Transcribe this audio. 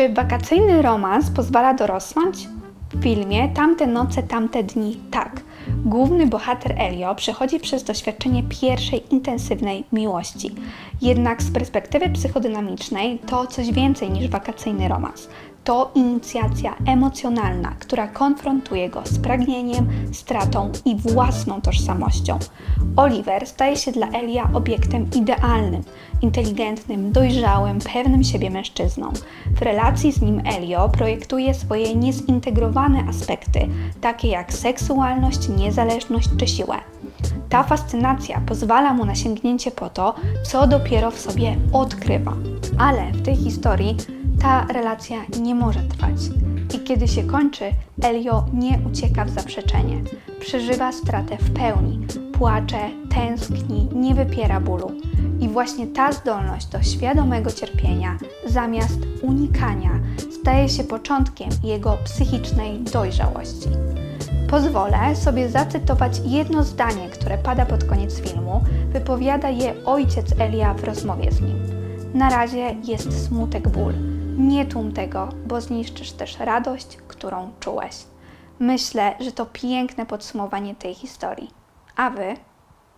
Czy wakacyjny romans pozwala dorosnąć? W filmie Tamte noce, tamte dni tak. Główny bohater Elio przechodzi przez doświadczenie pierwszej intensywnej miłości. Jednak z perspektywy psychodynamicznej to coś więcej niż wakacyjny romans. To inicjacja emocjonalna, która konfrontuje go z pragnieniem, stratą i własną tożsamością. Oliver staje się dla Elia obiektem idealnym, inteligentnym, dojrzałym, pewnym siebie mężczyzną. W relacji z nim Elio projektuje swoje niezintegrowane aspekty, takie jak seksualność, niezależność czy siłę. Ta fascynacja pozwala mu na sięgnięcie po to, co dopiero w sobie odkrywa. Ale w tej historii ta relacja nie może trwać. I kiedy się kończy, Elio nie ucieka w zaprzeczenie. Przeżywa stratę w pełni, płacze, nie wypiera bólu. I właśnie ta zdolność do świadomego cierpienia zamiast unikania staje się początkiem jego psychicznej dojrzałości. Pozwolę sobie zacytować jedno zdanie, które pada pod koniec filmu. Wypowiada je ojciec Elia w rozmowie z nim. Na razie jest smutek, ból. Nie tłum tego, bo zniszczysz też radość, którą czułeś. Myślę, że to piękne podsumowanie tej historii. A wy?